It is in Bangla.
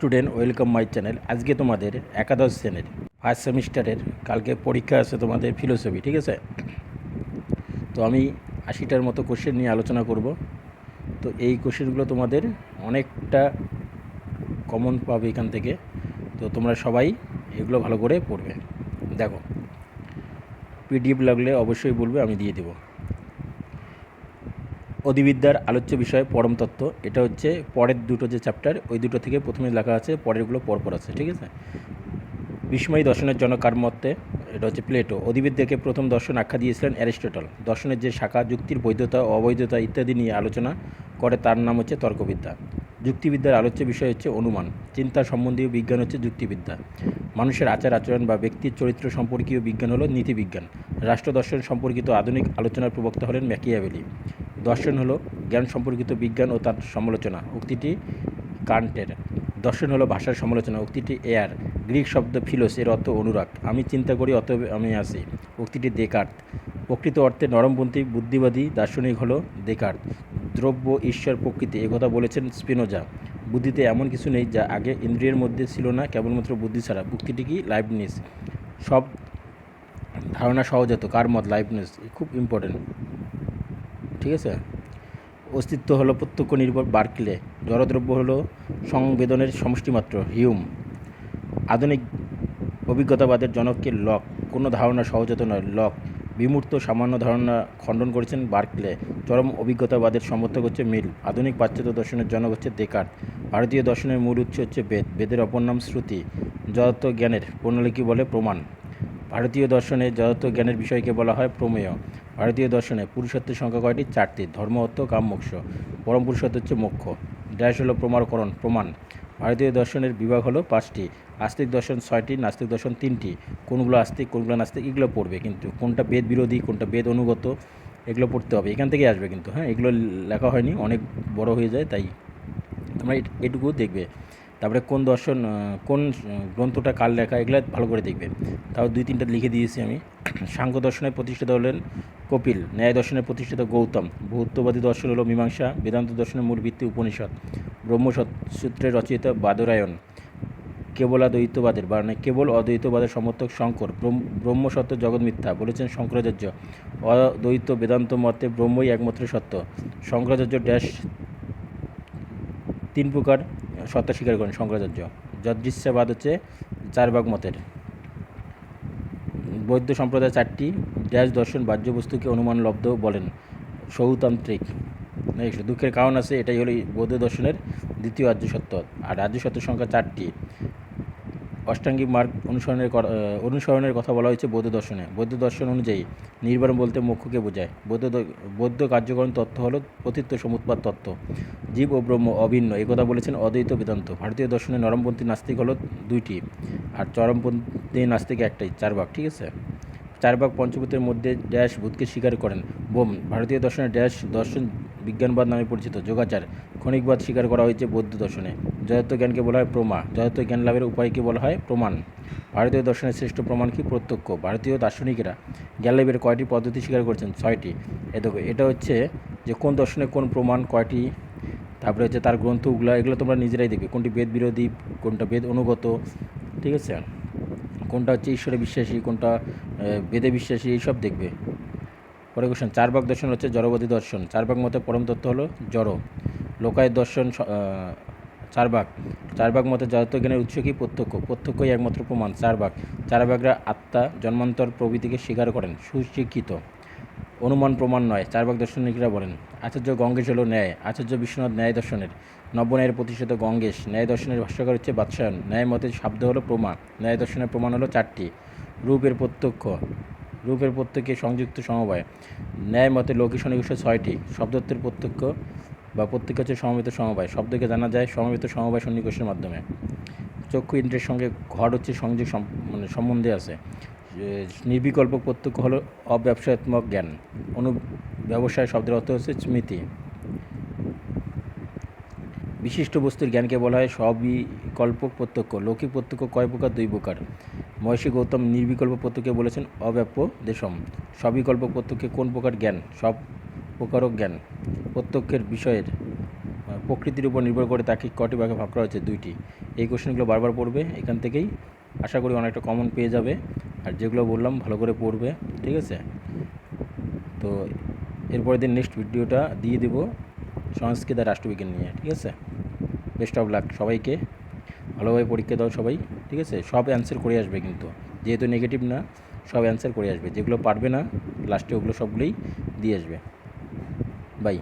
Student, welcome my channel. আজকে তোমাদের একাদশ শ্রেণির ফার্স্ট সেমিস্টারের কালকে পরীক্ষা আছে তোমাদের ফিলোসফি ঠিক আছে? তো আমি আশিটার মতো কোশ্চেন নিয়ে আলোচনা করব। তো এই কোশ্চেনগুলো তোমাদের অনেকটা কমন পাবে এখান থেকে। তো তোমরা সবাই এগুলো ভালো করে পড়বে। দেখো পিডিএফ লাগলে অবশ্যই বলবে, আমি দিয়ে দেবো। অধিবিদ্যার আলোচ্য বিষয় পরম তত্ত্ব। এটা হচ্ছে পরের দুটো যে চ্যাপ্টার ওই দুটো থেকে প্রথমে লেখা আছে, পরেরগুলো পরপর আছে, ঠিক আছে? বিস্ময়ী দর্শনের জন্য কার মতে এটা হচ্ছে প্লেটো। অধিবিদ্যাকে প্রথম দর্শন আখ্যা দিয়েছিলেন অ্যারিস্টটল। দর্শনের যে শাখা, যুক্তির বৈধতা অবৈধতা ইত্যাদি নিয়ে আলোচনা করে, তার নাম হচ্ছে তর্কবিদ্যা। যুক্তিবিদ্যার আলোচ্য বিষয় হচ্ছে অনুমান। চিন্তা সম্বন্ধীয় বিজ্ঞান হচ্ছে যুক্তিবিদ্যা। মানুষের আচার আচরণ বা ব্যক্তির চরিত্র সম্পর্কীয় বিজ্ঞান হলো নীতিবিজ্ঞান। রাষ্ট্র দর্শন সম্পর্কিত আধুনিক আলোচনার প্রবক্তা হলেন ম্যাকিয়াভেলি দর্শন হলো জ্ঞান সম্পর্কিত বিজ্ঞান ও তার সমালোচনা। উক্তিটি কান্টের। দর্শন হলো ভাষার সমালোচনা। উক্তিটি এয়ার। গ্রিক শব্দ ফিলোস, এর অর্থ অনুরাগ। আমি চিন্তা করি, অতএব আমি আসি উক্তিটি দেকার্ত প্রকৃত অর্থে নরমপন্থী, বুদ্ধিবাদী, দার্শনিক হলো দেকার্ত দ্রব্য, ঈশ্বর, প্রকৃতি একথা বলেছেন স্পিনোজা। বুদ্ধিতে এমন কিছু নেই যা আগে ইন্দ্রিয়ের মধ্যে ছিল না, কেবলমাত্র বুদ্ধি ছাড়া। উক্তিটি কি? লাইবনিস সব ধারণা সহজাত। কার মত? লাইবনিস খুব ইম্পর্টেন্ট ঠিক আছে? অস্তিত্ব হলো প্রত্যক্ষ নির্ভর বার্কলে। জড়দ্রব্য হলো সংবেদনের সমষ্টিমাত্র, হিউম। আধুনিক অভিজ্ঞতাবাদের জনককে লক, কোনো ধারণা সহজাত নয়। লক, বিমূর্ত সামান্য ধারণা খণ্ডন করেছেন বার্কলে। চরম অভিজ্ঞতাবাদের সমর্থক হচ্ছে মিল। আধুনিক পাশ্চাত্য দর্শনের জনক হচ্ছে দেকার ভারতীয় দর্শনের মূল উৎস হচ্ছে বেদ। বেদের অপর নাম শ্রুতি। যথার্থ জ্ঞানের প্রণালীকে বলে প্রমাণ। ভারতীয় দর্শনে যথার্থ জ্ঞানের বিষয়কে বলা হয় প্রমেয়। ভারতীয় দর্শনে পুরুষত্বের সংখ্যা কয়টি? চারটি। ধর্ম, অর্থ, কাম, মোক্ষ। পরম পুরুষত্ব হচ্ছে মোক্ষ। ড্যাশ হলো প্রমাণকরণ, প্রমাণ। ভারতীয় দর্শনের বিভাগ হলো পাঁচটি। আস্তিক দর্শন ছয়টি, নাস্তিক দর্শন তিনটি। কোনগুলো আস্তিক, কোনগুলো নাস্তিক, এগুলো পড়বে কিন্তু। কোনটা বেদ বিরোধী, কোনটা বেদ অনুগত, এগুলো পড়তে হবে। এখান থেকে আসবে কিন্তু হ্যাঁ? এগুলো লেখা হয়নি, অনেক বড় হয়ে যায়, তাই তোমরা এটুকু দেখবে। তারপরে কোন দর্শন কোন গ্রন্থটা কার লেখা, এগুলো ভালো করে দেখবে। তাও দুই তিনটা লিখে দিয়েছি আমি। সাংখ্য দর্শনের প্রতিষ্ঠিত হলেন কপিল, ন্যায় দর্শনের প্রতিষ্ঠিত গৌতম ভৌতবাদী দর্শন হলো মীমাংসা, বেদান্ত দর্শনের মূল ভিত্তি উপনিষদ, ব্রহ্মসূত্রে রচিত বাদরায়ণ কেবল অদ্বৈতবাদের মানে কেবল অদ্বৈতবাদের সমর্থক শঙ্কর, ব্রহ্ম ব্রহ্মসত্য জগৎ মিথ্যা, বলেছেন শঙ্করাচার্য। অদ্বৈত বেদান্ত মতে ব্রহ্মই একমাত্র সত্য। শঙ্করাচার্য ড্যাশ তিন প্রকার সত্তা স্বীকার করেন শঙ্করাচার্য। যদৃশ্যবাদ হচ্ছে চার ভাগ মতের। বৌদ্ধ সম্প্রদায় চারটি ড্যাশ দর্শন, বাহ্য বস্তুকে অনুমান, লব্ধ বলেন সৌতান্ত্রিক। দুঃখের কারণ আছে, এটাই হলো বৌদ্ধ দর্শনের দ্বিতীয় আর্য সত্য। আর আর্য সত্যের সংখ্যা চারটি। অষ্টাঙ্গিক মার্গ অনুসরণের অনুসরণের কথা বলা হয়েছে বৌদ্ধ দর্শনে। বৌদ্ধ দর্শন অনুযায়ী নির্বাণ বলতে মোক্ষকে বোঝায়। বৌদ্ধ বৌদ্ধ কার্যকরণ তত্ত্ব হল পতিত্ব সমুৎপাদ তত্ত্ব। জীব ও ব্রহ্ম অভিন্ন একথা বলেছেন অদ্বৈত বেদান্ত। ভারতীয় দর্শনে নরমপন্থী নাস্তিক হল দুইটি, আর চরমপন্থী নাস্তিক একটাই চার ভাগ ঠিক আছে? চার ভাগ পঞ্চভূতের মধ্যে ড্যাশ ভূতকে স্বীকার করেন। বোম, ভারতীয় দর্শনে ড্যাশ দর্শন বিজ্ঞানবাদ নামে পরিচিত যোগাচার, ক্ষণিকবাদ স্বীকার করা হয়েছে বৌদ্ধ দর্শনে। যথার্থ জ্ঞানকে বলা হয় প্রমা যথার্থ জ্ঞান লাভের উপায়কে বলা হয় প্রমাণ। ভারতীয় দর্শনের শ্রেষ্ঠ প্রমাণ কি প্রত্যক্ষ? ভারতীয় দার্শনিকেরা জ্ঞান লাভের কয়টি পদ্ধতি স্বীকার করেছেন? ছয়টি। এ দেখো, এটা হচ্ছে যে কোন দর্শনে কোন প্রমাণ কয়টি, তারপরে হচ্ছে তার গ্রন্থগুলো এগুলো তোমরা নিজেরাই দেখবে। কোনটি বেদ বিরোধী, কোনটা বেদ অনুগত, ঠিক আছে? কোনটা হচ্ছে ঈশ্বরে বিশ্বাসী, কোনটা বেদে বিশ্বাসী, এইসব দেখবে। পরে কোশ্চেন চার ভাগ দর্শন হচ্ছে জড়বাদী দর্শন। চার ভাগ মতে পরম তত্ত্ব হলো জড়। লোকায় দর্শন স- আহ, চার ভাগ মতে যথার্থ জ্ঞানের উৎস কি? প্রত্যক্ষ। প্রত্যক্ষই একমাত্র প্রমাণ চার ভাগ চার ভাগরা আত্মা জন্মান্তর প্রভৃতিকে স্বীকার করেন সুশিক্ষিত। অনুমান প্রমাণ নয় চার ভাগ দর্শনিকরা বলেন। আচার্য গঙ্গেশ হলো ন্যায় আচার্য বিশ্বনাথ ন্যায় দর্শনের। নব্যন্যায়ের প্রতিষ্ঠিত গঙ্গেশ ন্যায় দর্শনের ভাষ্যকার হচ্ছে বাদশায়ন ন্যায় মতে শব্দ হলো প্রমাণ ন্যায় দর্শনের প্রমাণ হলো চারটি। রূপের প্রত্যক্ষ। রূপের প্রত্যেকে সংযুক্ত সমবায়। ন্যায় মতে লৌকিক সন্নিবেশ ছয়টি। শব্দত্বের প্রত্যক্ষ বা প্রত্যেক হচ্ছে সমবেত সমবায়। শব্দকে জানা যায় সমবেত সমবায় সন্নিবেশের মাধ্যমে। চক্ষু ইন্দ্রের সঙ্গে ঘট হচ্ছে সংযোগ মানে সম্বন্ধে আছে। নির্বিকল্প প্রত্যক্ষ হলো অব্যবসায়াত্মক জ্ঞান। অনু ব্যবসায় শব্দের অর্থ হচ্ছে স্মৃতি। বিশিষ্ট বস্তুর জ্ঞানকে বলা হয় সবিকল্প প্রত্যক্ষ। লৌকিক প্রত্যক্ষ কয় প্রকার? দুই প্রকার। মহর্ষি গৌতম নির্বিকল্প প্রত্যক্ষে বলেছেন, অব্যাপ্য দেশম। সবিকল্প প্রত্যক্ষে কোন প্রকার জ্ঞান? সব প্রকারক জ্ঞান। প্রত্যক্ষের বিষয়ের প্রকৃতির উপর নির্ভর করে তাকে কটি ভাগে ভাগ করা হচ্ছে দুইটি। এই কোশ্চেনগুলো বারবার পড়বে, এখান থেকেই আশা করি অনেকটা কমন পেয়ে যাবে। আর যেগুলো বললাম, ভালো করে পড়বে, ঠিক আছে? তো এরপরের দিন নেক্সট ভিডিওটা দিয়ে দেব সংস্কৃত আর রাষ্ট্রবিজ্ঞান নিয়ে, ঠিক আছে? বেস্ট অফ লাক সবাইকে। ভালোভাবে পরীক্ষা দাও সবাই। ঠিক আছে? সব অ্যান্সার করে আসবে কিন্তু। যেহেতু নেগেটিভ না, সব অ্যান্সার করে আসবে। যেগুলো পারবে না লাস্টে ওগুলো সবগুলোই দিয়ে আসবে। বাই